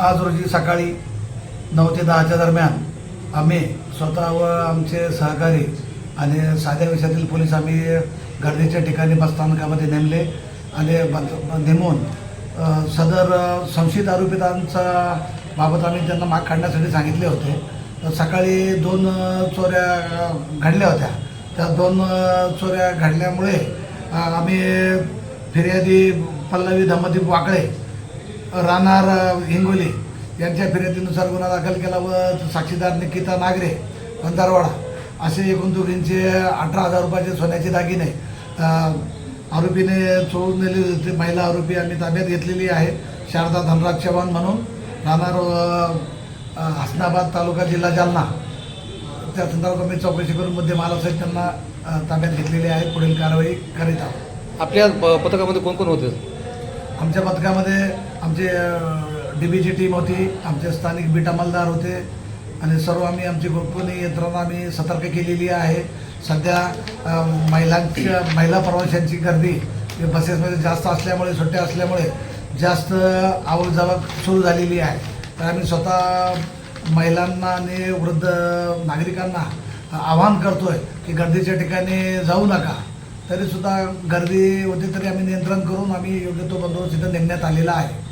आज रोजी सकाळी नऊ ते दहाच्या दरम्यान आम्ही स्वतः व आमचे सहकारी आणि साध्या विषयातील पोलीस आम्ही गर्दीच्या ठिकाणी बसस्थानकामध्ये नेमले आणि बंद- नेमून सदर संशयित आरोपितांचा बाबत आम्ही त्यांना माग काढण्यासाठी सांगितले होते. तर सकाळी दोन चोऱ्या घडल्या होत्या. त्या दोन चोऱ्या घडल्यामुळे आम्ही फिर्यादी पल्लवी धम्मदीप वाकळे राहणार हिंगोली. यांच्या फिर्यादीनुसार गुन्हा दाखल केला व साक्षीदार निकिता नागरे पंधारवाडा असे एकूण दोघींचे अठरा हजार रुपयाचे सोन्याचे दागिने आरोपीने चोरून नेले महिला आरोपी आम्ही ताब्यात घेतलेली आहे. शारदा धनराज चव्हाण म्हणून राहणार हसनाबाद तालुका जिल्हा जालना. त्या संदर्भात आम्ही चौकशी करून मध्ये मालासहित त्यांना ताब्यात घेतलेली आहे पुढील कारवाई करीत आहोत. आपल्या प- पथकामध्ये कोण कोण होते? आमच्या पथकामध्ये आमचे डी बीची टीम होती आमचे स्थानिक बीट अंमलदार होते आणि सर्व आम्ही आमची गोपनीय यंत्रणा आम्ही सतर्क केलेली आहे. सध्या महिलांच्या महिला प्रवाशांची गर्दी बसेसमध्ये जास्त असल्यामुळे सुट्ट्या असल्यामुळे जास्त आवक जावक सुरू झालेली आहे. तर आम्ही स्वतः महिलांना आणि वृद्ध नागरिकांना आवाहन करतोय की गर्दीच्या ठिकाणी जाऊ नका. तरीसुद्धा गर्दी होती तरी आम्ही नियंत्रण करून आम्ही योग्य तो बंदोबस्त इथं नेमण्यात आलेला आहे.